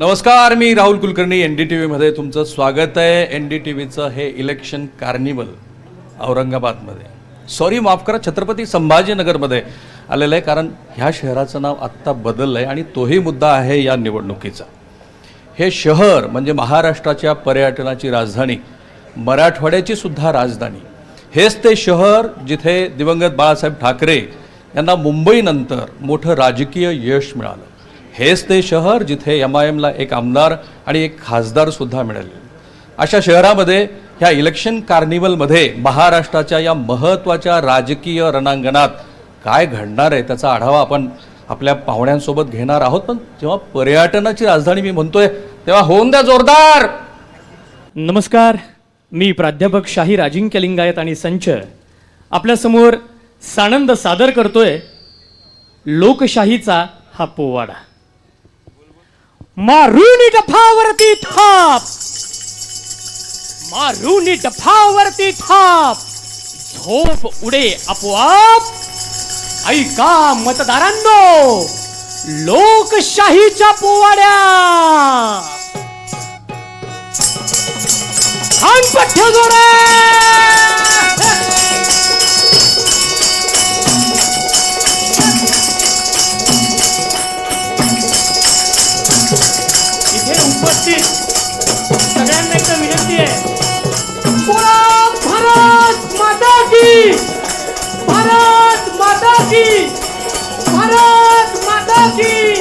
नमस्कार मी Rahul Kulkarni N D T व्हीमध्ये तुमचं स्वागत आहे. एन डी टी व्हीचं हे इलेक्शन कार्निवल औरंगाबादमध्ये. सॉरी माफ करा छत्रपती संभाजीनगरमध्ये आलेलं आहे कारण ह्या शहराचं नाव आत्ता बदललं आहे आणि तोही मुद्दा आहे या निवडणुकीचा. हे शहर म्हणजे महाराष्ट्राच्या पर्यटनाची राजधानी मराठवाड्याची सुद्धा राजधानी हेच ते शहर जिथे दिवंगत बाळासाहेब ठाकरे यांना मुंबईनंतर मोठं राजकीय यश मिळालं. हेच ते शहर जिथे एम आय एमला एक आमदार आणि एक खासदारसुद्धा मिळाले. अशा शहरामध्ये ह्या इलेक्शन कार्निवलमध्ये महाराष्ट्राच्या या महत्त्वाच्या राजकीय रणांगणात काय घडणार आहे त्याचा आढावा आपण आपल्या पाहुण्यांसोबत घेणार आहोत. पण जेव्हा पर्यटनाची राजधानी मी म्हणतोय तेव्हा होऊन द्या जोरदार! नमस्कार. मी प्राध्यापक शाहीर अजिंक्य लिंगायत आणि संच. आपल्यासमोर सानंद सादर करतोय लोकशाहीचा हा पोवाडा. मारुनी डफावरती थाप. मारुनी डफावरती थाप. झोप उडे आपोआप. ऐका मतदारांनो लोकशाहीच्या पोवाड्या. पठ्य Dore! इथे सगळ्यांना एकदा विनंती आहे. बोला भारत माता की. भारत माता की. भारत माता की.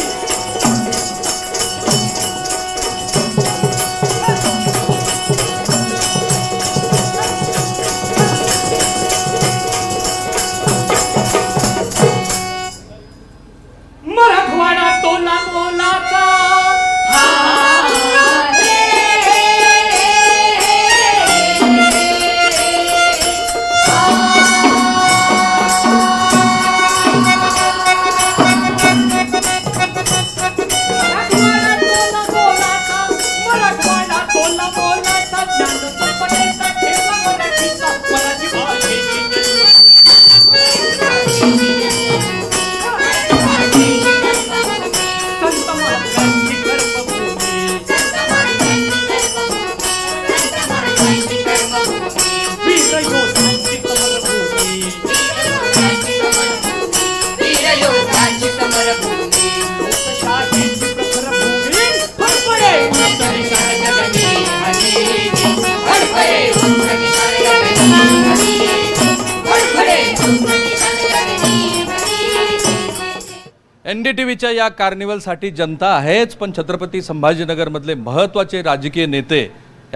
एन डी टी व्हीच्या या कार्निवलसाठी जनता आहेच पण छत्रपती संभाजीनगरमधले महत्त्वाचे राजकीय नेते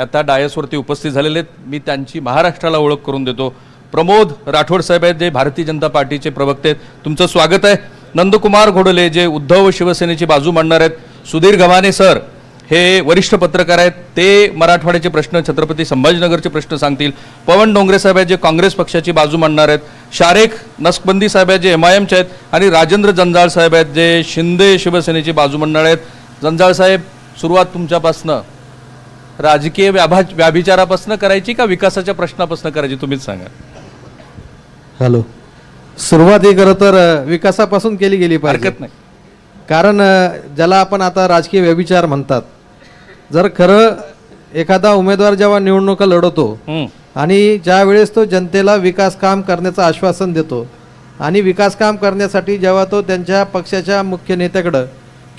आता डायसवरती उपस्थित झालेले आहेत. मी त्यांची महाराष्ट्राला ओळख करून देतो. प्रमोद राठोड साहेब आहेत जे भारतीय जनता पार्टीचे प्रवक्ते आहेत. तुमचं स्वागत आहे. नंदकुमार घोडले जे उद्धव शिवसेनेची बाजू मांडणार आहेत. सुधीर गव्हाणे सर हे वरिष्ठ पत्रकार आहेत ते मराठवाड्याचे प्रश्न छत्रपती संभाजीनगरचे प्रश्न सांगतील. पवन डोंगरे साहेब आहेत जे काँग्रेस पक्षाची बाजू मांडणार आहेत. शारेख नसबंदी साहेब आहेत जे एम आय एमचे आहेत. आणि राजेंद्र जंजाळ साहेब आहेत जे शिंदे शिवसेनेची बाजू मांडणार आहेत. जंजाळ साहेब सुरुवात तुमच्यापासनं राजकीय व्याभा व्याभिचारापासून करायची का विकासाच्या प्रश्नापासून करायची तुम्हीच सांगा. हॅलो. सुरुवात ही खरं तर विकासापासून केली गेली हरकत नाही. कारण ज्याला आपण आता राजकीय व्यभिचार म्हणतात जर खरं एखादा उमेदवार जेव्हा निवडणुका लढवतो. आणि ज्या वेळेस तो जनतेला विकास काम करण्याचं आश्वासन देतो आणि विकास काम करण्यासाठी जेव्हा तो त्यांच्या पक्षाच्या मुख्य नेत्याकडं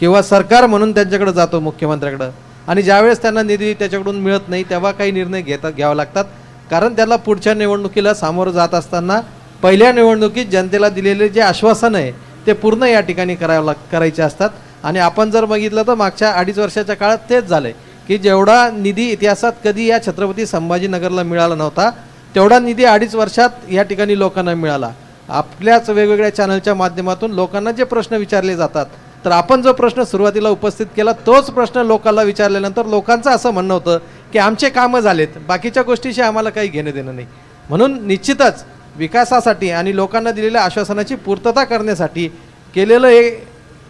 किंवा सरकार म्हणून त्यांच्याकडे जातो मुख्यमंत्र्याकडं आणि ज्यावेळेस त्यांना निधी त्याच्याकडून मिळत नाही तेव्हा काही निर्णय घेतात घ्यावे लागतात कारण त्याला पुढच्या निवडणुकीला सामोरं जात असताना पहिल्या निवडणुकीत जनतेला दिलेले जे आश्वासन आहे ते पूर्ण या ठिकाणी करावं लाग करायचे असतात आणि आपण जर बघितलं तर मागच्या अडीच वर्षाच्या काळात तेच झालंय की जेवढा निधी इतिहासात कधी या छत्रपती संभाजीनगरला मिळाला नव्हता तेवढा निधी अडीच वर्षात या ठिकाणी लोकांना मिळाला. आपल्याच वेगवेगळ्या चॅनलच्या माध्यमातून लोकांना जे प्रश्न विचारले जातात तर आपण जो प्रश्न सुरुवातीला उपस्थित केला तोच प्रश्न लोकांना विचारल्यानंतर लोकांचं असं म्हणणं होतं की आमचे कामं झालेत बाकीच्या गोष्टीशी आम्हाला काही घेणं देणं नाही. म्हणून निश्चितच विकासासाठी आणि लोकांना दिलेल्या आश्वासनाची पूर्तता करण्यासाठी केलेलं हे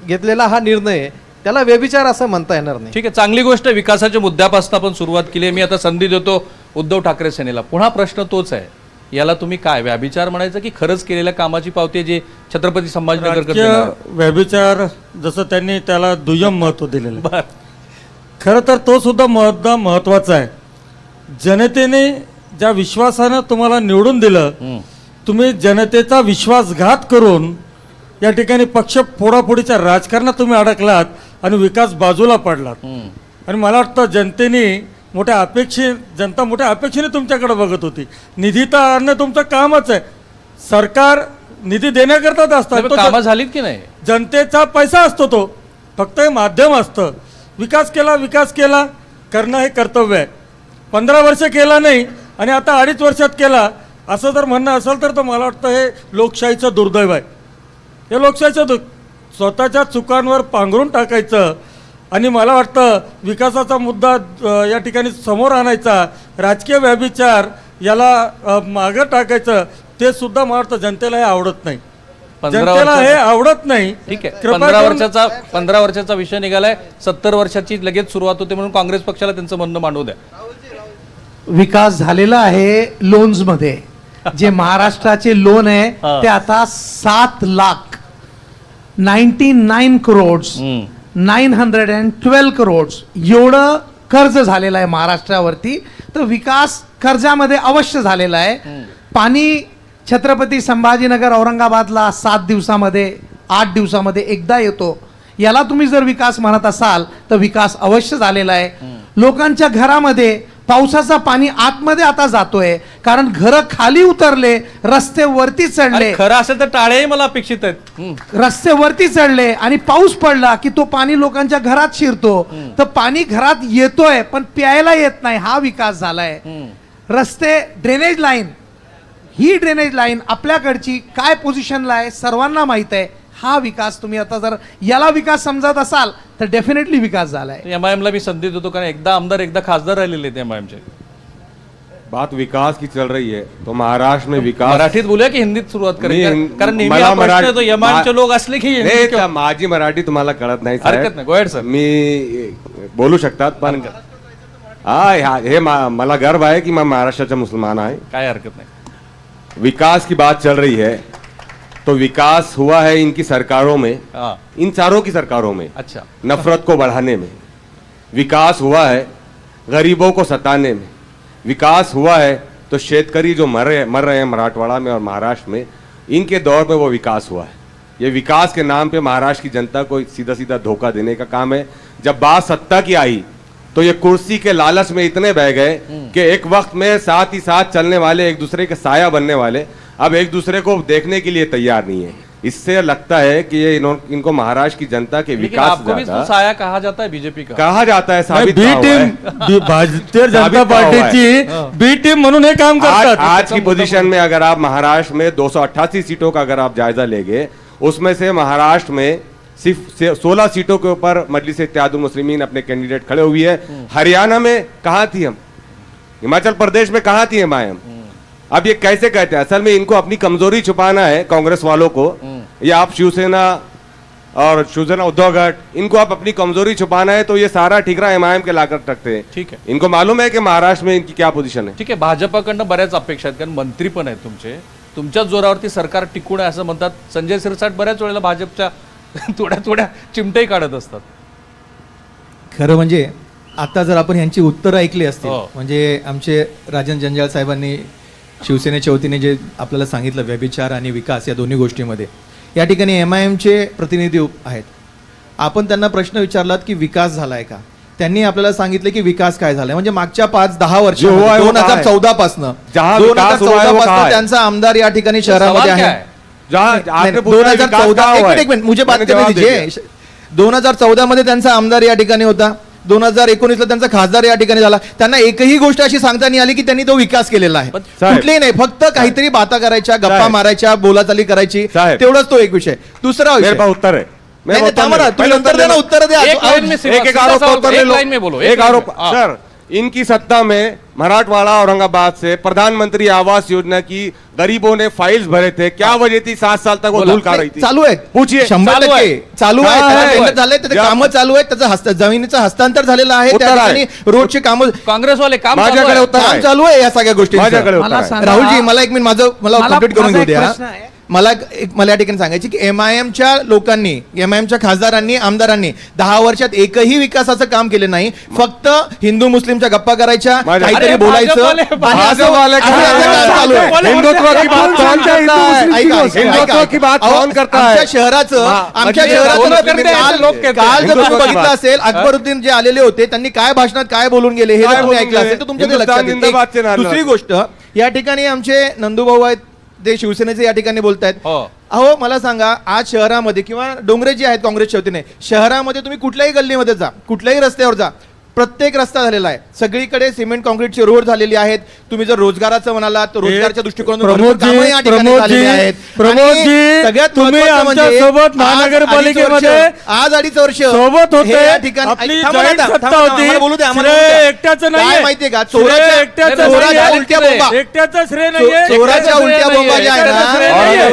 घेतलेला हा निर्णय त्याला व्यभिचार असं म्हणता येणार नाही. ठीक आहे चांगली गोष्ट आहे विकासाच्या मुद्द्यापासून आपण सुरुवात केली आहे. मी आता संधी देतो उद्धव ठाकरे सेनेला. पुन्हा प्रश्न तोच आहे याला तुम्ही काय व्याभिचार म्हणायचं की खरंच केलेल्या कामाची पावती आहे जी छत्रपती संभाजीनगर राजकीय व्यभिचार जसं त्यांनी त्याला दुय्यम महत्त्व दिलेलं आहे. बर. खरं तर तो सुद्धा मुद्दा महत्त्वाचा आहे. जनतेने ज्या विश्वासानं तुम्हाला निवडून दिलं तुम्ही जनतेचा विश्वासघात करून या ठिकाणी पक्ष फोडाफोडीच्या राजकारणात तुम्ही अडकलात आणि विकास बाजूला पडलात. आणि मला वाटतं जनतेने मोठ्या अपेक्षे जनता मोठ्या अपेक्षेने तुमच्याकडे बघत होती. निधी तर आणणं तुमचं कामच आहे. सरकार निधी देण्याकरताच असतं नाही, तो पण कामं झालीत की नाही? जनतेचा पैसा असतो तो. फक्त हे माध्यम असतं. विकास केला विकास केला करणं हे कर्तव्य आहे. पंधरा वर्ष केला नाही आणि आता अडीच वर्षात केला. असं जर म्हणणं असेल तर तो मला वाटतं हे लोकशाहीचं दुर्दैव आहे. हे लोकशाहीचं दु स्वतःच्या चुकांवर पांघरून टाकायचं. आणि मला वाटतं विकासाचा मुद्दा या ठिकाणी समोर आणायचा राजकीय व्याभिचार याला मागं टाकायचं ते सुद्धा मला वाटतं जनतेला हे आवडत नाही. जनतेला हे आवडत नाही. ठीक आहे. कृपा पंधरा वर्षाचा पंधरा वर्षाचा विषय निघालाय. सत्तर वर्षाची लगेच सुरुवात होते म्हणून काँग्रेस पक्षाला त्यांचं म्हणणं मांडू द्या. विकास झालेला आहे लोन्समध्ये जे महाराष्ट्राचे लोन आहे. ते आता सात lakh ninety nine crores nine hundred and twelve crores एवढं कर्ज झालेलं आहे महाराष्ट्रावरती. तर विकास कर्जामध्ये अवश्य झालेला आहे. पाणी छत्रपती संभाजीनगर औरंगाबादला सात दिवसामध्ये आठ दिवसामध्ये एकदा येतो. याला तुम्ही जर विकास म्हणत असाल तर विकास अवश्य झालेला आहे. लोकांच्या घरामध्ये पावसाचा पाणी आतमध्ये आता जातोय. कारण घरं खाली उतरले रस्ते वरती चढले. खरं असेल तर टाळेही मला अपेक्षित आहेत. रस्ते वरती चढले आणि पाऊस पडला की तो पाणी लोकांच्या घरात शिरतो. तर पाणी घरात येतोय पण प्यायला येत नाही. हा विकास झालाय. रस्ते ड्रेनेज लाईन. ही ड्रेनेज लाईन आपल्याकडची काय पोझिशनला आहे सर्वांना माहीत आहे. हा विकास तुम्ही आता जर याला विकास समजत असाल तर डेफिनेटली विकास झालाय एम आय एमला मी संधी देतो कारण एकदा आमदार एकदा खासदार राहिलेले आहेत एम आय एमचे बात विकास की चल रही है तो महाराष्ट्र में विकास मराठीत बोलूया की हिंदीत सुरुवात करेल कारण नेहमी मला हा प्रश्न मराठी- येतो एम आय एमचे लोक असले की नाही, त्या माझी मराठी तुम्हाला कळत नाही साहेब. हरकत नाही. Go ahead, sir. मी बोलू शकतात पण हा ह्या- हे मा- मला गर्व आहे की मैं महाराष्ट्राचा मुसलमान आहे काय हरकत नाही विकास की बात चल रही है तो विकास हुआ है इनकी सरकारों में हा। इन चारों की सरकारों में अच्छा। नफरत को बढ़ाने में विकास हुआ है गरीबों को सताने में विकास हुआ है तो शेतकरी जो मर रहे मर रहे हैं मराठवाड़ा में और महाराष्ट्र में इनके दौर में वो विकास हुआ है। ये विकास के नाम पे महाराष्ट्र की जनता को सीधा सीधा धोखा देने का काम है। जब बात सत्ता की आई तो ये कुर्सी के लालच में इतने बह गए कि एक वक्त में साथ ही साथ चलने वाले एक दूसरे के साया बनने वाले अब एक दूसरे को देखने के लिए तैयार नहीं है। इससे लगता है कि ये इनको महाराष्ट्र की जनता के विकास आपको भी साया कहा जाता है बीजेपी का। कहा जाता है साबित बी टीम भारतीय जनता है। पार्टीची बी टीम म्हणून काम आज करतात आज की पोजीशन में अगर आप महाराष्ट्र में 288 सीटों का अगर आप जायजा लेंगे उसमें से महाराष्ट्र में सिर्फ़ 16 सीटों के ऊपर मजलिस इत्तेहादुल मुस्लिमीन अपने कैंडिडेट खड़े हुई है। हरियाणा में कहा थी हम? हिमाचल प्रदेश में कहा थी हम आए हम? अब ये कैसे कहते हैं? असल में इनको अपनी कमजोरी छुपाना है कांग्रेस वालों को। या आप शिवसेना और शिवसेना उद्धव गठ इनको आप अपनी कमजोरी छुपाना है तो ये सारा ठिकरा एमआईएम के लाकर रखते हैं। ठीक है। इनको मालूम है कि महाराष्ट्र में इनकी क्या पोजीशन है? ठीक आहे भाजपाकडनं बऱ्याच अपेक्षा आहेत कारण मंत्री पण आहेत तुमचे. तुमच्याच जोरावरती सरकार टिकून आहे असं म्हणतात. संजय सिरसाट बऱ्याच वेळेला भाजपच्या थोड्या थोड्या चिमटेही काढत असतात. खरं म्हणजे आता जर आपण यांची उत्तरं ऐकली असतील हो. म्हणजे आमचे राजन जंजाळ साहेबांनी शिवसेनेच्या वतीने जे आपल्याला सांगितलं व्यभिचार आणि विकास या दोन्ही गोष्टीमध्ये. या ठिकाणी एम आय एमचे प्रतिनिधी आहेत. आपण त्यांना प्रश्न विचारलात की विकास झालाय का? त्यांनी आपल्याला सांगितलं की विकास काय झालाय? म्हणजे मागच्या पाच दहा वर्ष दोन हजार? चौदा पासनं दोन हजार चौदा पासनं? त्यांचा आमदार या ठिकाणी शहरामध्ये आहे. दोन हजार चौदा मुझे बात। दोन हजार चौदा मध्ये त्यांचा आमदार या ठिकाणी होता. दोन हजार एकोणीसला त्यांचा खासदार या ठिकाणी झाला त्यांना एकही गोष्ट अशी सांगता नाही आली की त्यांनी तो विकास केलेला आहे. कुठलीही नाही फक्त काहीतरी बाता करायच्या गप्पा. मारायच्या बोलाचाली करायची. तेवढाच तो एक विषय दुसरा विषय उत्तर है थांबा उत्तर द्या. एक आरोप इनकी सत्ता में मराठवाड़ा औरंगाबाद से प्रधानमंत्री आवास योजना की गरीबों ने फाइल्स भरे थे। क्या वजह थी? सात साल तक वो। धूल खा रही थी। चालू आहे पूछिए। शंभर चालू टक्के। आहे. चालू आहे काय त्याला आहे? टेंडर झाले त्याचे ज्या- कामं चालू आहेत. त्याचं हस्त जमिनीचं हस्तांतर झालेलं आहे. त्या. ठिकाणी रोडचे कामं काँग्रेसवाले काम माझ्याकडे काम. चालू आहे या सगळ्या गोष्टी माझ्याकडे राहुलजी मला एक मिनिट माझं मला कंप्लीट करून घेऊ द्या. प्रश्न आहे. मला एक मला या ठिकाणी सांगायची की एम आय एमच्या लोकांनी एम आय एमच्या खासदारांनी आमदारांनी दहा वर्षात एकही विकासाचं काम केलं नाही. फक्त हिंदू मुस्लिमच्या गप्पा करायच्या काहीतरी बोलायचं आमच्या शहराचं आमच्या म्हणजे शहराचं काल जर तुम्ही बघितलं. असेल अकबरुद्दीन जे आलेले होते त्यांनी काय भाषणात काय बोलून गेले हे जर तुम्ही ऐकलं? असेल तर तुमच्या दुसरी. गोष्ट या ठिकाणी आमचे नंदूभाऊ आहेत ते शिवसेनेचे या ठिकाणी बोलतायत हो. अहो मला सांगा आज शहरामध्ये किंवा डोंगरे जे आहेत काँग्रेसच्या वतीने शहरामध्ये तुम्ही कुठल्याही गल्लीमध्ये जा कुठल्याही रस्त्यावर जा प्रत्येक रस्ता झालेला आहे सगळीकडे सिमेंट कॉन्क्रीटचे रोड झालेली आहेत तुम्ही जर रोजगाराचं म्हणालात तर रोजगारच्या दृष्टिकोनातून आहेत. म्हणजे महानगरपालिकेमध्ये अडीच वर्ष- आज अडीच वर्ष सोबत होते. हे बोलू द्या, नाहीये. माहितीये का चोराच्या एकट्याचं चोराच्या नाहीये. उलट्या बोंबा एकट्याचं श्रेय नाहीये चोराच्या उलट्या बोंबा ज्या आहे ना श्रेय नाहीये. हे.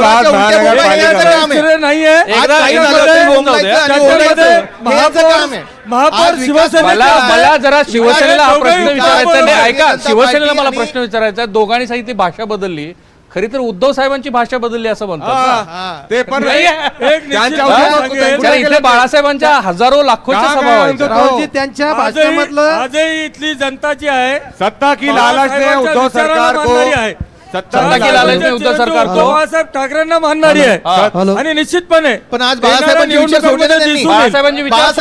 काम आहे. हे. महापौर शिवसेनेचा मला जरा शिवसेनेला हा प्रश्न विचारायचा नाही? ऐका शिवसेनेला मला प्रश्न विचारायचा आहे दोघांनी सांगितली भाषा बदलली खरी तर उद्धव साहेबांची भाषा बदलली असं म्हणतात. हा. ते पण नाही आहे. एक निश्चित त्यांच्या बात उद्या- सांगेल. कारण इथे बाळासाहेबांच्या हजारो लाखोच्या सभा काय व्हायच्या म्हणतो? राहुलजी त्यांच्या आजही भाषणामधलं आजही इथली जनता जी आहे सत्ता की लालच ने बाळासाहेबांच्या उद्धव विचाराला सरकार को मानणारी आहे. सत्ता सत्ता की लालच ने उद्धव सरकार बाळासाहेब ठाकरेंना मानणारी हा. आहे. आणि निश्चितपणे पण आज बाळासाहेबांचे विचार. बाळासाहेबांचे विचार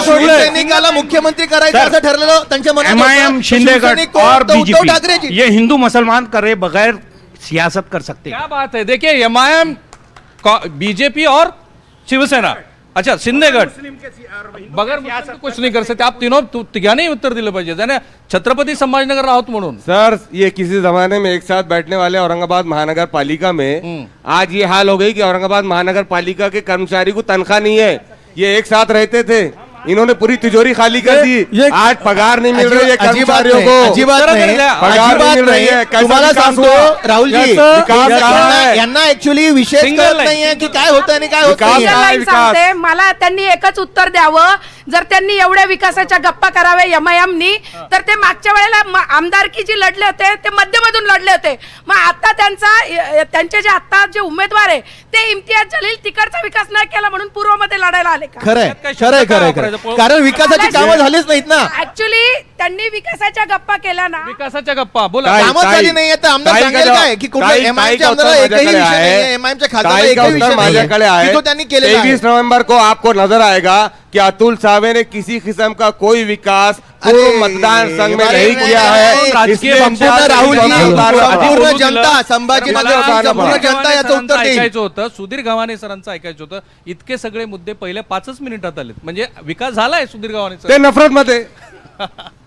सोडले मुख्यमंत्री करायचं असं ठरलेलं त्यांच्या मनात शिंदे? और बीजेपी ठाकरेजी ये हिंदू मुसलमान करे बगैर सियासत कर सकते क्या बात है? देखिए एम आई एम बीजेपी और शिवसेना। अच्छा गट बगैर कुछ नहीं कर सकते। आप तीनों तु- तिघांनी उत्तर दिलं पाहिजे। त्याने छत्रपती संभाजीनगर राहत म्हणून। सर ये किसी जमाने में एक साथ बैठने वाले औरंगाबाद महानगर पालिका में आज ये हाल हो गई कि औरंगाबाद महानगर पालिका के कर्मचारी को तनख्वाह नहीं है। ये एक साथ रहते थे। इन्होंने पूरी तिजोरी खाली कर दी। आज पगार नहीं मिल रही है अजिबात कर्मचारियों नहीं, को। नाही पगार नहीं मिल रही नाही है तुम्हाला विकास सांगतो याचं- विकास यांना- है? ऍक्च्युली Single कळत line. नाहीये की काय होतं आणि काय होत मला त्यांनी एकच उत्तर द्यावं. जर त्यांनी एवढ्या विकासाच्या गप्पा कराव्या एमआयएमनी तर ते मागच्या वेळेला म- आमदारकी जी लढले होते ते मध्यमधून लढले होते. मग आता त्यांचा त्यांचे जे आता जे उमेदवार आहे ते इम्तियाज जलील तिकडचा विकास नाही केला म्हणून पूर्वमध्ये लढायला आले खरंय खरंय वापरायचं? खरंय कारण विकासाची कामं झालीच नाहीत ना. ऍक्च्युली त्यांनी विकासाच्या गप्पा केल्या ना. विकासाच्या गप्पा बोला. ताई- कामच ताई- झाली नाहीये तर आमदार ताई सांगेल का काय? की कुठल्या ताई- एमआयएमच्या ताई का आमदाराला उत्तर एकही माझ्याकडे विषय आहे. एमआयएमच्या खासदाराला एकही माझ्याकडे की तो त्यांनी केलेला आहे. तेईस नवंबर को आपको नजर आएगा कि अतुल सावे ने किसी किस्म का कोई विकास पूर्व अरे, मतदान संघ में अरे, नहीं किया है। राजकीय इसलिए पक्षाचा पूर्ण राहुलजी, राहुलजी पूर्ण बोलू जनता संपूर्ण सुधीर जनता गव्हाणे याचं सरांचं उत्तर देईल ऐकायचं होतं. सुधीर गव्हाणे सरांचं ऐकायचं होतं. इतके सगळे मुद्दे पहिल्या पाचच मिनिटात आलेत. म्हणजे विकास झालाय सुधीर गव्हाणे सर ते नफरत मध्ये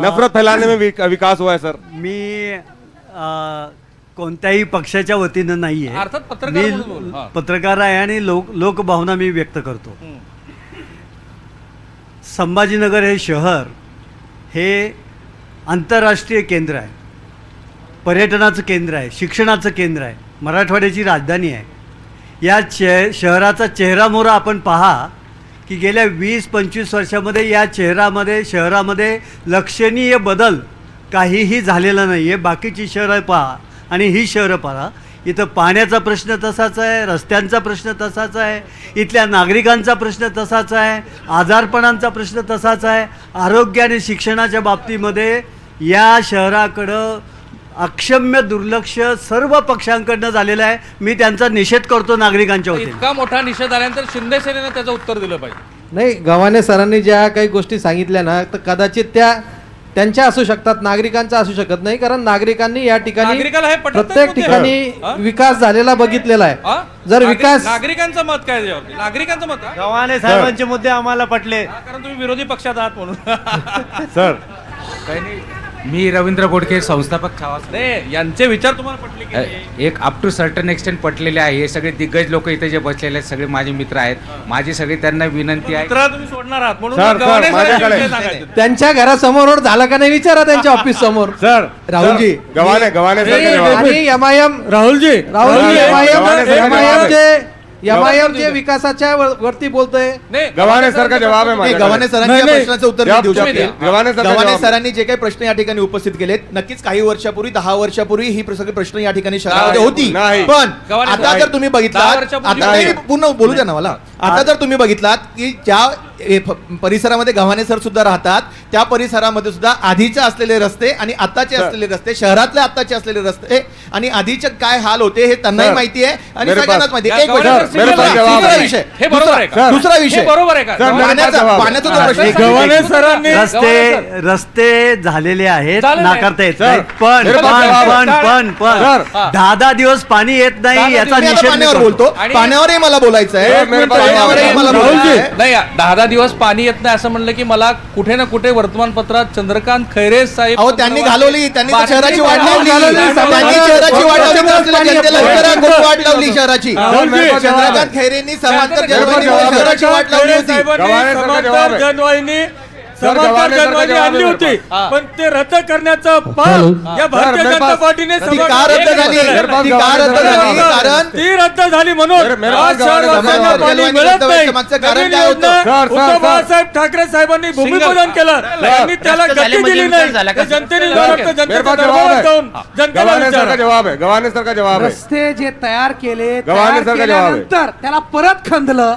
नफरत फैलाने में विक- विकास हुआ है सर। मी अ, कोणत्याही पक्षाच्या वतीनं नाही अर्थात पत्रकार मी म्हणून बोल, हा. पत्रकार आहे आणि लोक लोकभावना मी व्यक्त करतो. संभाजीनगर हे शहर हे आंतरराष्ट्रीय केंद्र आहे. पर्यटनाचं केंद्र आहे शिक्षणाचं केंद्र आहे मराठवाड्याची राजधानी आहे. या चे शहराचा चेहरामोहरा आपण पहा की गेल्या वीस पंचवीस वर्षामध्ये या चेहरामध्ये शहरामध्ये लक्षणीय बदल काहीही झालेला नाही आहे बाकीची शहरं पहा आणि ही शहरं पहा. इथं पाण्याचा प्रश्न तसाच आहे रस्त्यांचा प्रश्न तसाच आहे इथल्या नागरिकांचा प्रश्न तसाच आहे आजारपणांचा प्रश्न तसाच आहे. आरोग्य आणि शिक्षणाच्या बाबतीमध्ये या शहराकडं अक्षम्य दुर्लक्ष सर्व पक्षांकडनं झालेलं आहे. मी त्यांचा निषेध करतो नागरिकांच्या वतीने. इतका मोठा निषेध आल्यानंतर शिंदे सेनेनं त्याचं उत्तर दिलं पाहिजे. नाही गव्हाणे सरांनी ज्या काही गोष्टी सांगितल्या ना तर कदाचित त्या त्यांच्या असू शकतात नागरिकांच्या असू शकत नाही कारण नागरिकांनी या ठिकाणी नागरिकाला हे पटत नाही प्रत्येक. ठिकाणी हा? विकास झालेला बघितलेला आहे? जर नागरिक- विकास नागरिकांचं मत काय नागरिकांचं मत हा? गव्हाणे साहेबांचे मुद्दे आम्हाला पटले. हा, कारण तुम्ही विरोधी पक्षात आहात म्हणून. सर. मी रवींद्र बोडके संस्थापक छावा नाही यांचे विचार तुम्हाला पटले की नाही? एक अप टू सर्टन एक्सटेंट पटलेले आहे. हे सगळे दिग्गज लोक इथे जे बसलेले आहेत सगळे माझे मित्र आहेत. माझी सगळी त्यांना विनंती आहे. मित्र तुम्ही सोडणार आहात म्हणून सर, मग गव्हाणे सर, सरांचे माझ्याकडे- विषय सांगायचे. त्यांच्या घरासमोर झाला का नाही विचारा त्यांच्या ऑफिस समोर. सर राहुलजी. आणि I am Rahulji. Rahulji Rahulji, M I Gavhane M सरांचे M I जवाब एमचे एम आय एम जे विकासाच्या वर- वरती बोलतोय नाही गव्हाणे सर का जवाब आहे नाही, माझ्याकडे. गव्हाणे सरांनी या नाही. प्रश्नाचं उत्तर जवाब देऊ तुम्ही शकले द्या. गव्हाणे सर गव्हाणे जवाब. सरांनी जे काही प्रश्न या ठिकाणी उपस्थित केलेत नक्कीच काही वर्षापूर्वी दहा वर्षापूर्वी ही प्र- सगळे प्रश्न या ठिकाणी शहरामध्ये नाही, होती नाही. पण गव्हाणे आता जर तुम्ही दहा वर्षापूर्वी आता नाही. नाही, पूर्ण बोलू द्या ना मला आता जर तुम्ही बघितलात की ज्या परिसरामध्ये गव्हाणे सर सुद्धा राहतात त्या परिसरामध्ये सुद्धा आधीचे असलेले रस्ते आणि आताचे असलेले रस्ते शहरातले आताचे असलेले रस्ते आणि आधीचे काय हाल होते हे त्यांनाही माहिती आहे आणि सगळ्यांनाच माहिती एक. विषय हे बरोबर दुसरा- आहे का? दुसरा विषय बरोबर आहे पाण्याचा. प्रश्न आहे, गव्हाणे सरांनी रस्ते रस्ते झालेले आहेत. नाकारता येत पण पण पण. पण. दहा दहा दिवस पाणी येत नाही याचा निषेध. बोलतो पाण्यावरही मला बोलायचं आहे मिनिट, पाण्यावरही मला राहुलजी. बोलायचं आहे नाही दहा दहा दिवस पाणी येत नाही असं म्हणलं की मला कुठे ना कुठे वर्तमानपत्रात चंद्रकांत खैरे साहेब अहो त्यांनी घालवली त्यांनी शहराची वाट. लावली त्यांनी शहराची वाट लावली असलेल्या जनतेला वाट लावली शहराची. चंद्रकांत खैरेंनी समांतर आहे. शहराची वाट लावली होती आहे. जनवाहिनी जवाब आणली आहे होती. पण ते रद्द करण्याचा पाप या भारतीय जनता पार्टीने ती रद्द झाली. आहे. म्हणून आज शहरवासियांना पाणी मिळत आहे. नाही नवीन? योजना उद्धव. बाळासाहेब ठाकरे साहेबांनी भूमिपूजन केलं. त्यांनी त्याला गती दिली नाही. जनतेने दरबारात है जाऊन जनतेला जवाब है गव्हाणे सर का जवाब रस्ते जे तयार केले गव्हाणे सरका जवाब आहे. त्याला परत खंदलं.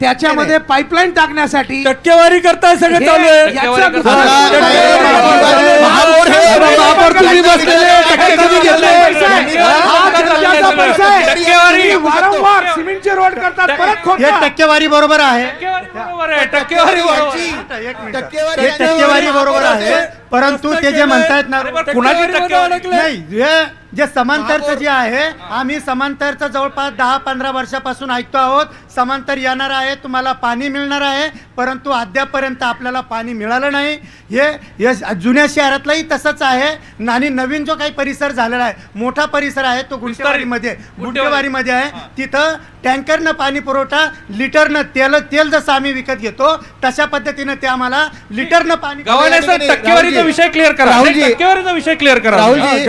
त्याच्यामध्ये पाईपलाईन टाकण्यासाठी टक्केवारी करताय सगळं हे चालू आहे. याच्या टक्केवारी नुकसान- महापौर हे- महापौर तुम्ही बसलेले, टक्के कधी घेतले? हा जनतेचा पैसा आहे. टक्केवारी- तुम्ही वारंवार सिमेंटचे रोड करतात परत हे खोदतात. टक्केवारी बरोबर आहे. बरोबर आहे. टक्केवारी बरोबर आहे. टक्केवारी हे टक्केवारी बरोबर आहे. परंतु ते जे म्हणतायत ना कुणाची टक्केवारी? नाही हे जे समांतरचं जे आहे आम्ही समांतरचं जवळपास दहा पंधरा वर्षापासून ऐकतो आहोत. समांतर येणार आहे तुम्हाला पाणी मिळणार आहे परंतु अद्यापर्यंत आपल्याला पाणी मिळालं नाही. हे जुन्या शहरातलंही तसंच आहे. आणि नवीन जो काही परिसर झालेला आहे मोठा परिसर आहे तो गुंटेवारीमध्ये गुंटेवारीमध्ये आहे. तिथं टँकरनं पाणी पुरवठा लिटरनं तेल तेल जसं आम्ही विकत घेतो तशा पद्धतीनं ते आम्हाला लिटरनं पाणी टक्केवारीचा. विषय क्लिअर करा. टक्केवारीचा विषय क्लिअर करा. राहुलजी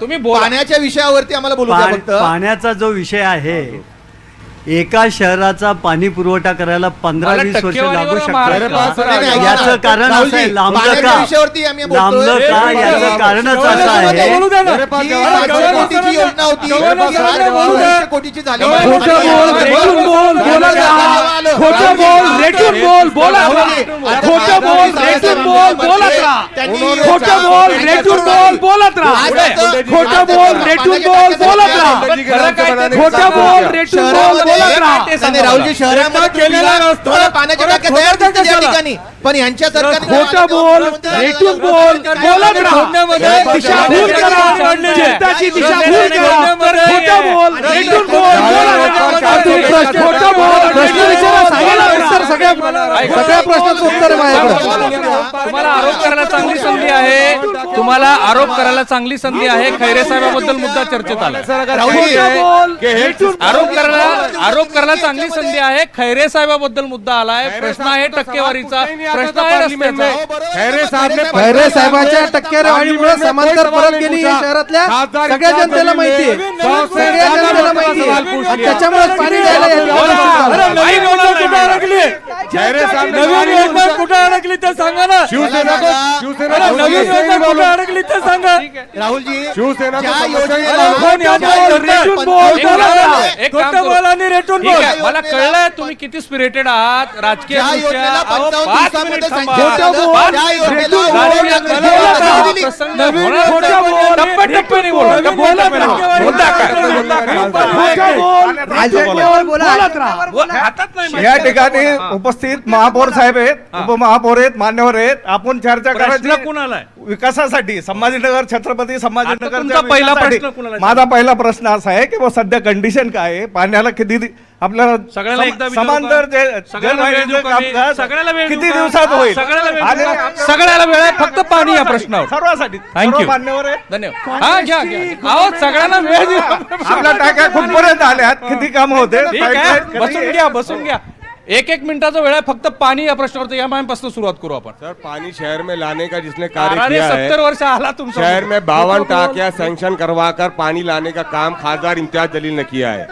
तुम्ही पाण्याच्या विषयावरती आम्हाला बोलू द्या फक्त. पाण्याचा जो विषय आहे एका शहराचा पाणी पुरवठा करायला पंधरा वीस वर्ष लागू शकतात याचं. कारण असं आहे लांबलं का विषयावरती आम्ही बोलतोय. लांबलं का एक याचं. कारणच असं आहे बोलू ही कोटीची ही बोलू बोलू बोल, बोला बोलत राहा राहुलजी शहरामध्ये रस्ता केलेला तुम्ही रस्ता तुम्हाला पाण्याच्या परत टाक्या तयार खोदता दिसतील या कशाला? ठिकाणी पण यांच्या सरकारने खोटं बोल रेटून बोल बोलत राहा खोदण्यामध्ये दिशाभूल करा जनताची दिशाभूल करा खोटं बोल रेटून बोल बोलत राहा प्रश्न- खोटं बोल प्रश्न विचारा सांगायला उत्तर सगळ्या सगळ्या प्रश्नाचं उत्तर आहे. माझ्याकडे. तुम्हाला आरोप करायला चांगली संधी आहे. तुम्हाला आरोप करायला चांगली संधी आहे. खैरे साहेबाबद्दल मुद्दा चर्चेत आला. आरोप करायला आरोप करायला चांगली संधी आहे. खैरे साहेबाबद्दल मुद्दा आलाय. प्रश्न आहे टक्केवारीचा. प्रश्न आहे रस्त्याचा. खैरे साहब ने खैरे साहेबांच्या टक्केवारीमुळे समांतर परत गेली शहरातल्या? सगळ्या जनतेला माहिती आहे. सगळ्या जनतेला माहिती आहे. त्याच्यामुळे पाणी द्यायला या नवीन योजना कुठे अडकली खैरे साहब ने नवीन योजना कुठे अडकली ते सांगा ना. शिवसेना शिवसेना नवीन योजना कुठे अडकली ते सांगा. राहुलजी शिवसेना बोल, योजना- रेटून बोल, आणि रेटून मला कळलंय तुम्ही किती स्पिरिटेड आहात. राजकीय ज्या दृष्ट्या योजनेला अहो, 55 पाच दिवसामध्ये मिनिट थांबा. सांगितलं खोटं बोल, पाच- त्या योजनेला रेटून बोल, राजकीय बोलत दृष्ट्या राहा. प्रसंग नवीन होणार खोटं नाही. बोल, टप्प्याटप्प्याने बोला. नवीन बोलत टप्प्याने राहा. बोल. मुद्दा काय? खोटं बोल. राजकीयवर बोलत राहा बोल, हातात नाही या ठिकाणी उपस्थित महापौर साहेब आहेत उपमहापौर आहेत मान्यवर आहेत. आपण चर्चा करायची कुणाला विकासासाठी संभाजीनगर छत्रपती आता संभाजीनगर पहिला प्रश्न कुणाला माझा पहिला प्रश्न असा आहे की बुवा सध्या कंडिशन काय आहे? पाण्याला किती दि- आपल्याला सगळ्याला सम- एकदा विचारू समांतर? जे- सगळ्याला वेळ देऊ जलवाहिनीचं का मी? कामकाज सगळ्याला वेळ देऊ किती का? दिवसात होईल? सगळ्याला वेळ आणि देऊ का? सगळ्याला वेळ आहे फक्त पाणी या प्रश्नावर. सर्वांसाठी. Thank सर्व you. मान्यवर आहे. धन्यवाद. हा घ्या घ्या. अहो सगळ्यांना वेळ देऊ. आपल्या टाक्या कुठपर्यंत आल्यात? किती कामं होते? ठीक आहे. बसून घ्या बसून घ्या. एक एक मिनिटाचा वेळ आहे फक्त पाणी या प्रश्नावरती या पासून सुरुवात करू आपण. सर पानी शहर में लाने का जिसने कार्य किया सत्तर वर्ष आला तुमचा शहर में बावन टाकिया सैंक्शन करवाकर पानी लाने का काम खासदार इम्तियाज़ जलील ने किया है।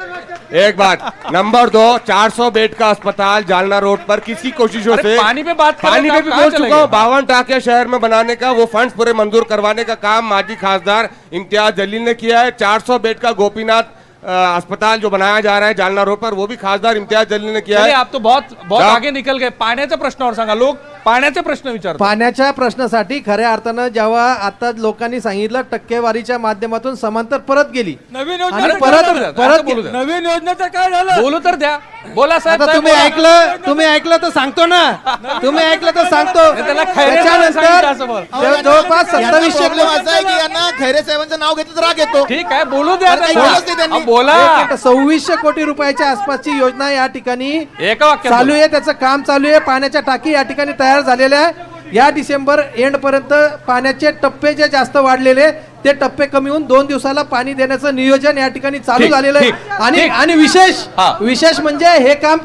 एक बात नंबर दो 400 बेड का अस्पताल जालना रोड पर किसी कोशिशों अरे से? पानी पे बात कर पानी हैं, पे भी बोल चुका हूँ गए? बावन टाकिया शहर में बनाने का वो फंड्स पूरे मंजूर करवाने का काम माजी खासदार इम्तियाज़ जलील ने किया है। 400 बेड का गोपीनाथ अस्पताल जो बनाया जा रहा है जालना रोड पर वो भी खासदार इम्तियाज जलील ने किया है। आप तो बहुत बहुत आगे निकल गए। पाण्याच्या प्रश्नावर सांगा। लोक पाण्याचे प्रश्न विचारतात पाण्याच्या प्रश्नासाठी खऱ्या अर्थानं जेव्हा आता लोकांनी सांगितलं टक्केवारीच्या माध्यमातून समांतर परत गेली नवीन आणि योजनेचं परत? परत बोलू द्या. नवीन योजनेचं काय झालं बोलू तर द्या बोला साहेब आता साहेब, तुम्ही बोला. ऐकलं तुम्ही ऐकलं तर सांगतो ना तुम्ही ऐकलं तर सांगतो त्याला खैरे सांगितलं असं त्याच्यानंतर बोल. जवळपास सत्तावीसशे प्रॉब्लेम असा आहे की यांना खैरे साहेबांचं नाव घेतलं तर राग येतो ठीक आहे बोलू द्या त्यांना. नाही बोला एक सव्वीसशे कोटी रुपयाच्या आसपासची योजना या ठिकाणी एका वाक्यात चालू बोला. आहे त्याचं काम चालू आहे पाण्याच्या टाकी या ठिकाणी तयार झालेल्या आहे. या डिसेंबर एंड पर्यंत पाण्याचे टप्पे जे जास्त वाढलेले ते टप्पे कमी होऊन दोन दिवसाला पाणी देण्याचं नियोजन या ठिकाणी चालू झालेलं आहे. आणि. आणि विशेष हा. विशेष म्हणजे हे काम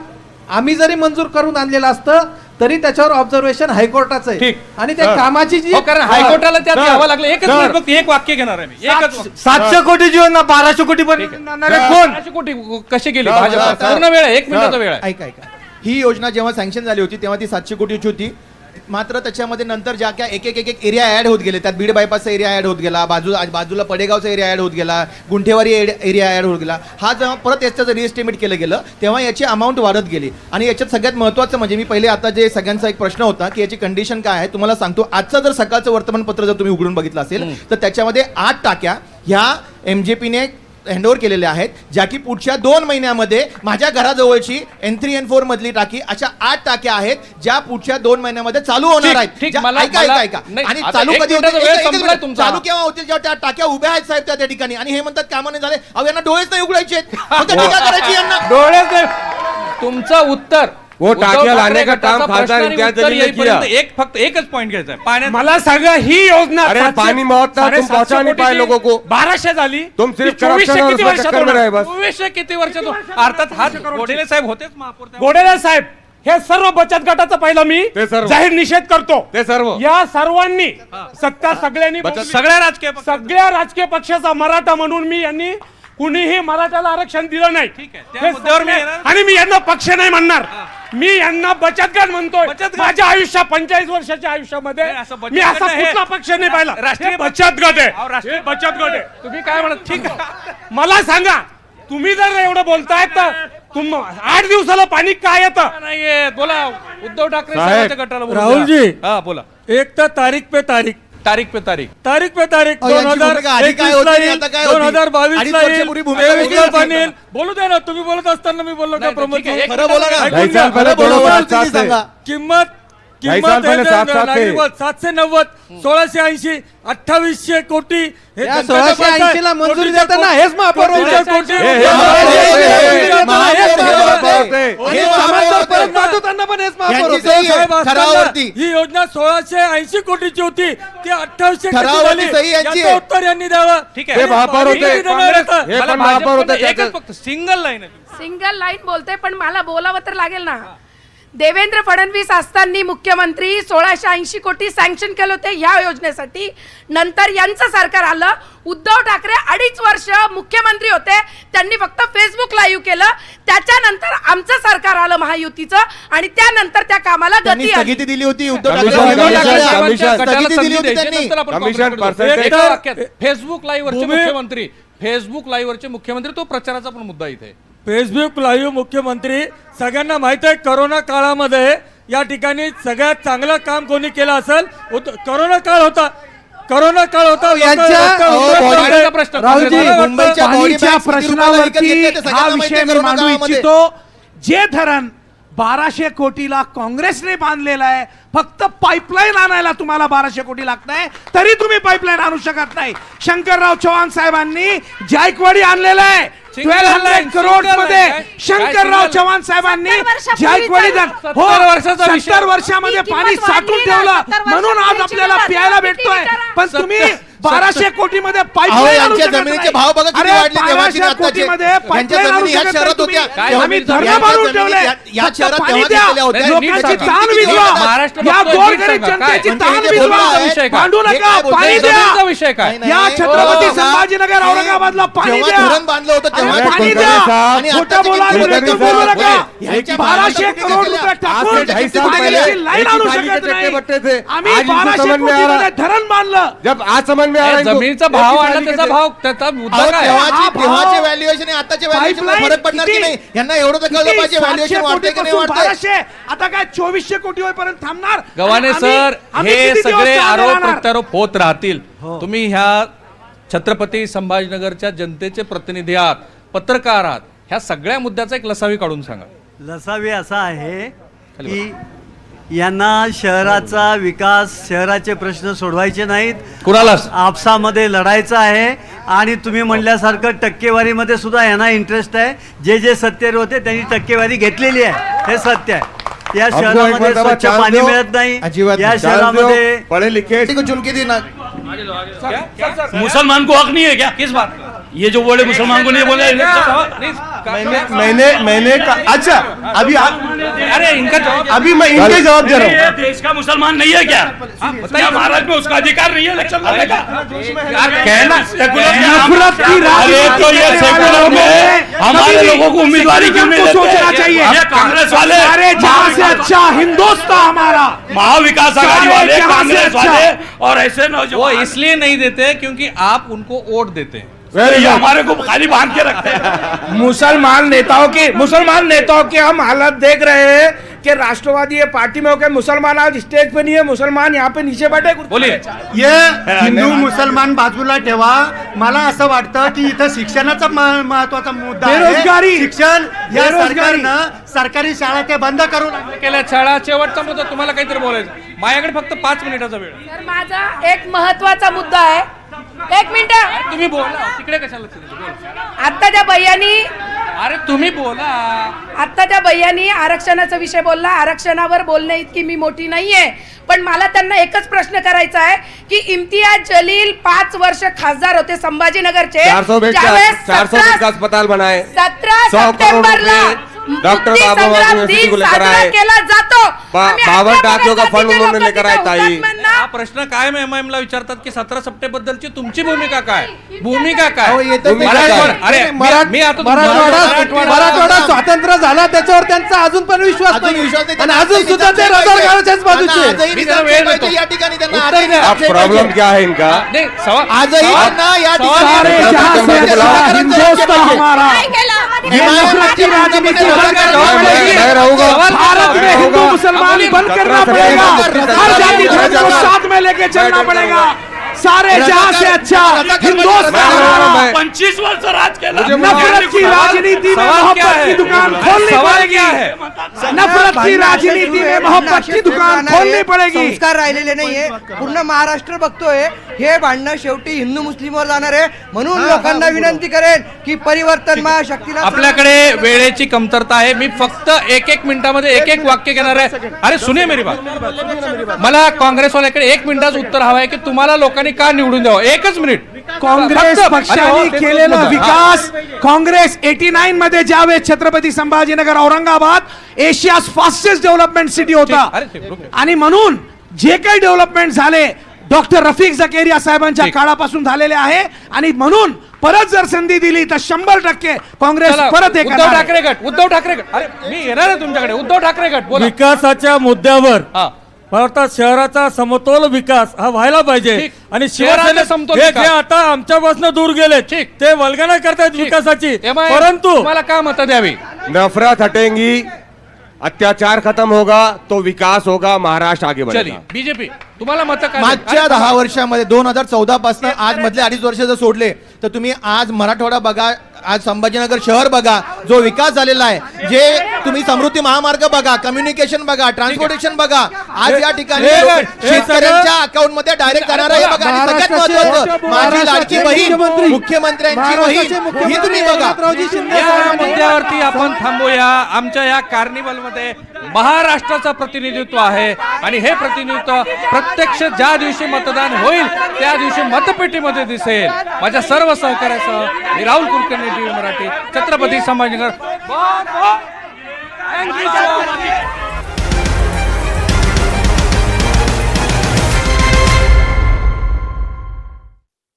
आम्ही जरी मंजूर करून आणलेलं असतं तरी त्याच्यावर ऑब्झर्वेशन हायकोर्टाचं आहे. आणि त्या कामाची जी हो कारण हायकोर्टाला त्यात घ्यावं लागलं. एकच. मिनिट फक्त एक वाक्य घेणार आहे मी. एकच. सातशे कोटीची योजना बाराशे कोटी पर्यंत आणणारे कोण? कोटी कशी गेली पूर्ण वेळ आहे एक मिनिटाचा वेळ आहे. ऐका ऐका. ही योजना जेव्हा सँक्शन झाली होती तेव्हा ती सातशे कोटीची होती. मात्र त्याच्यामध्ये नंतर ज्या काय एक एक एक एक एरिया ऍड होत गेले. त्यात बीड बायपासचा एरिया ऍड होत गेला बाजू बाजूला पडेगावचा एरिया ऍड होत गेला गुंठेवारी एरिया ऍड होत गेला. हा जेव्हा परत याचं रिएस्टिमेट केलं गेलं तेव्हा याची अमाऊंट वाढत गेली. आणि याच्यात सगळ्यात महत्त्वाचं म्हणजे मी पहिले आता जे सगळ्यांचा एक प्रश्न होता की याची कंडिशन काय आहे तुम्हाला सांगतो आजचं जर सकाळचं वर्तमानपत्र जर तुम्ही उघडून बघितलं असेल तर त्याच्यामध्ये आठ टाक्या ह्या एम जे पीने हँडओव्हर केलेल्या आहेत ज्या की पुढच्या दोन महिन्यामध्ये माझ्या घराजवळची एन थ्री एन फोर मधली टाकी अशा आठ टाक्या आहेत ज्या पुढच्या दोन महिन्यामध्ये चालू होणार आहेत ठीक, ज्या- मला- ऐका मला- ऐका ऐका नाही, आणि आता चालू एक कधी मिनिटाचा होतील? वेळ एक- एक संपलाय मिनिट. तुमचा. चालू केव्हा होतील जेव्हा त्या टाक्या उभ्या आहेत साहेब त्या त्या ठिकाणी आणि हे म्हणतात कामाने झाले अहो यांना डोळेच नाही उघडायचे आहेत. फक्त टीका करायची यांना डोळ्यात नाही. तुमचं उत्तर वो टाकिया लाने का काम खासदार इम्तियाज जलील ने किया. एक फक्त एकच पॉईंट घ्यायचा आहे पाण्यात मला सांगा ही योजना अरे सातशे- होता, तुम साडेसातशे पहुंचा नहीं पाए कोटीची लोगों को। बाराशे झाली तुम सिर्फ ती चोवीसशे corruption और किती उसके वर्षात चक्कर में होणार? रहे बस चोवीसशे किती वर्षातून अर्थात हा गोडेले साहेब होतेच महापौर त्यामुळे- गोडेला साहेब हे सर्व बचत गटाचा पहिला मी ते सर्व. जाहीर निषेध करतो ते सर्व. या सर्वांनी सत्ता सगळ्यांनी बचत-. सगळ्या राजकीय. सगळ्या राजकीय पक्षाचा मराठा म्हणून मी यांनी कुणीही मराठ्याला आरक्षण दिलं नाही ठीक आहे. त्या हे मुद्द्यावर मी सगळे- येणार. आणि मी यांना पक्ष नाही म्हणणार मी यांना बचत गट म्हणतोय बचत गट. माझ्या आयुष्या पंचेचाळीस वर्षाच्या आयुष्यामध्ये नाही, असं बचत मी असा गट कुठला पक्ष नाही पाहिला राष्ट्रीय हे बचत गट आहे राष्ट्रीय हे बचत गट आहे तुम्ही काय म्हणत ठीक आहे मला सांगा तुम्ही जर एवढं बोलताय तर तुम आठ दिवसाला पाणी काय येतं नाही येत. बोला उद्धव ठाकरे साहेब. साहेबांच्या गटाला बोलू द्या. राहुलजी. हा बोला एक तर तारीख पे तारीख तारीख पे तारीख तारीख पे तारीख अहो, दोन यांची हजार भूमिका आधी काय होती आणि आता काय दोन होती? हजार बावीस अडीच ला वर्षापूर्वी भूमिका तेवीस वेगळी ला होती. बनेल बोलू दे ना तुम्ही बोलत असताना मी बोललो का प्रमोद ठीक आहे. भाऊ? एक खरं बोला ना. खरं बोला, सांगा. किंमत किंमत हे सातशे नव्वद सोळाशे ऐंशी अठ्ठावीसशे कोटी हे या जनतेचं सोळाशे पैसा आहे. 80 ला मंजुरी कोटीच्या देताना कोटी- हेच महापौर कोटी- हे- हे हे- महापौर हे- होते. हे- हे- हे- महापौर हे- होते. महापौर होते. हे समांतर समांतर परत पाठवताना पण हेच महापौर यांची होते. सही आहे. साहेब असताना ठरावावरती. ही योजना सोळाशे ऐंशी कोटीची होती ती अठ्ठावीसशे ठरावावरती सही यांची याचं आहे. उत्तर यांनी द्यावं ठीक हे आहे महापौर पाणी होते. किती देणार आता? हे मला पण महापौर होते. एकच फक्त सिंगल लाईन आहे सिंगल लाईन बोलते पण मला बोलावं तर लागेल ना देवेंद्र फडणवीस असताना मुख्यमंत्री सोळाशे ऐंशी कोटी सँक्शन केले होते ह्या योजनेसाठी. नंतर यांचं सरकार आलं. उद्धव ठाकरे अडीच वर्ष मुख्यमंत्री होते. त्यांनी फक्त फेसबुक लाईव्ह केलं. त्याच्यानंतर आमचं सरकार आलं महायुतीचं आणि त्यानंतर त्या कामाला गती आली. स्थगिती दिली होती उद्धव ठाकरे फेसबुक तुम्ही- मुख्यमंत्री. फेसबुक लाईव्हवरचे मुख्यमंत्री तो प्रचाराचा पण मुद्दा इथे आहे. फेसबुक लाईव्ह मुख्यमंत्री सगळ्यांना माहीत आहे करोना काळामध्ये या ठिकाणी सगळ्यात चांगलं काम कोणी केलं असेल करोना काळ होता करोना काळ होता. मुंबईच्या प्रश्नावरती हा विषय मी मांडू. इच्छितो जे धरण बाराशे कोटीला काँग्रेसने बांधलेलं आहे फक्त पाईपलाईन आणायला तुम्हाला बाराशे कोटी लागत आहे तरी तुम्ही पाईपलाईन आणू शकत नाही शंकरराव चव्हाण साहेबांनी जायकवाडी आणलेलं आहे ट्वेल्व हंड्रेड करोड. मध्ये शंकरराव चव्हाण साहेबांनी जायकवाडी हो सत्तर. सत्तर वर्षामध्ये पाणी साठून ठेवलं म्हणून आज आपल्याला. प्यायला भेटतोय? पण तुम्ही बाराशे कोटी मध्ये अहो यांच्या जमिनीचे. भाव बघा किती अरे, वाढले तेव्हाची बाराशे आणि आत्ताचे. कोटीमध्ये यांच्या pipeline आणू जमिनी ह्या शकत शहरात नाही तुम्ही. होत्या. काय आम्ही यांच्या धरणं जमिनी भरून ठेवले या- या फक्त शहरात पाणी तेव्हा द्या. घेतलेल्या होत्या. नाही, नीट लोकांची सांगा. ताण किती विजवा घेतल्या? महाराष्ट्र या बघतोय, नीट गोरगरीब सांगा. काय? जनतेची म्हणजे ताण हे विजवा बोलणं आहे. विषय काय? भांडू हे नका काय बोलताय? पाणी जमिनीचा द्या विषय काय? नाही, या नाही. छत्रपती हो, संभाजीनगर हे औरंगाबादला पाणी जेव्हा द्या धरण बांधलं होतं तेव्हा अरे, पाणी द्या आणि खोटं बोला निर्लज्ज नका बाराशे महाराष्ट्रात करोड रुपये केल्या? टाकून आज से ढाई साल पाण्याची पहले लाईन एक आणू थाली के शकत चट्टे नाही बट्टे थे। आम्ही आज इनको बाराशे समझ में आ रहा कोटीमध्ये। धरण बांधलं जब आज समझ है जमिनीचा भाव ही त्याचा। भाव त्याचा मुद्दा काय? तेव्हाची हा व्हॅल्युएशन आताचे व्हॅल्युएशन फरक पडणार की? नाही? यांना एवढं तर कळलं? पाहिजे व्हॅल्युएशन की नाही आता काय चोवीसशे कोटी होईपर्यंत थांबणार गव्हाणे आणि सर हे सगळे आरोप? प्रत्यारोप होत राहतील. तुम्ही ह्या छत्रपती संभाजीनगरच्या जनतेचे प्रतिनिधी आहात पत्रकार आहात. ह्या सगळ्या मुद्द्याचा एक लसावी काढून सांगा. लसावी असा आहे की यांना शहराचा विकास शहराचे प्रश्न सोडवायचे नाहीत. कुणाला आपसामध्ये लढायचं आहे आणि तुम्ही म्हणल्यासारखं टक्केवारीमध्ये सुद्धा यांना इंटरेस्ट आहे. जे जे सत्तेवर होते त्यांनी टक्केवारी घेतलेली आहे. हे सत्य आहे. या शहरामध्ये स्वच्छ पाणी. मिळत नाही. अजिबात या. शहरामध्ये पढ़े लिखे को चुनकी दी ना मुसलमान को हक नहीं है क्या? किस बात ये जो बोले मुसलमान को नहीं बोले मैंने मैंने मैंने कहा- अच्छा अभी आप अरे इनका जवाब अभी मैं इनके जवाब दे रहा हूँ। देश का मुसलमान नहीं है क्या? क्या महाराज में उसका अधिकार नहीं है इलेक्शन लड़ने का? कहना नफरत की अरे तो ये सेकुलर में हमारे लोगों को उम्मीदवारी क्यों नहीं सोचना चाहिए। ये कांग्रेस वाले सारे जहाँ से अच्छा हिंदुस्तान हमारा। महाविकास आघाड़ी वाले कांग्रेस अच्छा। वाले और ऐसे वो नौजवान इसलिए नहीं देते क्योंकि आप उनको वोट देते हैं। ये हमारे को खाली बांध के रखते हैं मुसलमान नेताओं की मुसलमान नेताओं की हम हालत देख रहे हैं कि राष्ट्रवादी ये पार्टी में होकर मुसलमान आज स्टेज पे नहीं है मुसलमान यहाँ पे नीचे बैठे बोलिए ये हिंदू मुसलमान बाजूला ठेवा मला असं वाटतं की इथं शिक्षणाचा महत्त्वाचा मुद्दा आहे. बेरोजगारी. शिक्षण या बेरोजगारी. सरकारनं सरकारी शाळा ते बंद करून केल्या शाळा शेवटचा मुद्दा तुम्हाला काहीतरी बोलायचं माझ्याकडे फक्त पाच मिनिटाचा वेळ आहे. तर माझा एक महत्त्वाचा मुद्दा आहे एक मिनिट. तुम्ही बोला. तिकडे कशाला लक्ष देता? बोला. आता त्या भैयानी अरे तुम्ही बोला. आता त्या भैयानी आरक्षणाचा विषय बोलला आरक्षणावर बोलणे इतकी मी मोठी नाहीये. पण मला त्यांना एकच प्रश्न करायचा आहे की इम्तियाज जलील पाच वर्ष खासदार होते संभाजीनगरचे. चार सौ बेड का ज्यावेळेस चार सौ बेड का सतरा अस्पताल बनाए. सत्रा सौ करोड़ सप्टेंबरला रुपए डॉक्टर मुक्ती बाबा संग्राम यूनिवर्सिटी को दिन लेकर साजरा आए केला जातो. बा- आम्ही बावन अठरा टाकियों का जातीचे फंड लेकर ताई. हा प्रश्न कायम एम ला विचारतात की सतरा सप्टेंबर बद्दलची तुमची भूमिका काय? भूमिका काय? काय? अरे मी- आता मराठवाडा स्वातंत्र्य झाला त्याच्यावर त्यांचा अजून पण विश्वास अजून नाही. आणि अजून सुद्धा ते बाजूचे. या ठिकाणी त्यांना प्रॉब्लम क्या है इनका? आजही त्यांना या ठिकाणी हिंदुस्तान हमारा। राजनीति भारत में हिंदू मुसलमान बंद करना पड़ेगा। हर जाति धर्म को साथ में लेके चलना पड़ेगा। सारे जहां से अच्छा हिंदुस्तान पंचवीस वर्ष राज केला. नफरत की राजनीति में मोहब्बत है? की दुकान खोलनी पड़ेगी। है? नफरत की राजनीति में मोहब्बत की दुकान खोलनी पड़ेगी। संस्कार राहिलेले नाहीये. पूर्ण महाराष्ट्र बघतोय. हे भांडणं शेवटी हिंदू मुस्लिमवर जाणार आहे. म्हणून लोकांना विनंती करेन की परिवर्तन महाशक्तीला आपल्याकडे वेळेची कमतरता आहे. मी फक्त एक एक मिनिटामध्ये एक एक वाक्य घेणार आहे. अरे सुने मेरी बात. मला काँग्रेसवाल्याकडे एक मिनिटाचं उत्तर हवं आहे की तुम्हाला लोकांनी का निवडून द्यावं. एकच मिनिट. काँग्रेस फक्त- अरे हो, पक्षाने तेच केलेला. विकास काँग्रेस एटी नाईन मध्ये ज्यावेळेस Chhatrapati Sambhajinagar Aurangabad Asia's fastest development city होता. अरे ठीक, रुक. आणि म्हणून जे काही डेव्हलपमेंट झाले डॉक्टर रफिक जकेरिया साहेबांच्या ठीक. काळापासून झालेले आहे. आणि म्हणून परत जर संधी दिली तर शंभर टक्के काँग्रेस चला, परत एक उद्धव ठाकरे गट उद्धव ठाकरे गट. अरे मी येणार आहे तुमच्याकडे. उद्धव ठाकरे गट बोला. विकासाच्या मुद्द्यावर हा. मला वाटतं शहराचा समतोल विकास हा व्हायला पाहिजे. ठीक. आणि शहराचा शिवसेना समतोल हे विकास. जे आता आमच्यापासून दूर गेले ठीक. ते वल्गना करतायत विकासाची. परंतु तुम्हाला का मतं द्यावी? नफरत हटेंगी अत्याचार खत्म होगा तो विकास होगा महाराष्ट्र आगे चलिए बढ़ेगा बीजेपी तुम्हाला मतं काय मागच्या दहा वर्षामध्ये दोन हजार चौदा पासून आज मधले अडीच वर्ष जर सोडले तर तुम्ही आज मराठवाडा बघा आज संभाजीनगर शहर बघा जो विकास झालेला आहे जे तुम्ही समृद्धी महामार्ग बघा कम्युनिकेशन बघा ट्रान्सपोर्टेशन बघा आज या ठिकाणी बघ, शेतकऱ्यांच्या अकाउंटमध्ये डायरेक्ट जाणार आहे. हे बघा आणि सगळ्यात महत्वाचं माझी लाडकी बहीण मुख्यमंत्री- मुख्यमंत्र्यांची बहीण ही तुम्ही बघा. या मुद्द्यावरती आपण थांबूया. आमच्या या कार्निवलमध्ये महाराष्ट्राचं प्रतिनिधित्व आहे. आणि हे प्रतिनिधित्व प्रत्यक्ष ज्या दिवशी मतदान होईल त्या दिवशी मतपेटीमध्ये दिसेल. माझ्या सर्व सहकार्यासह मी राहुल कुलकर्णी टीव्ही मराठी छत्रपती संभाजीनगर.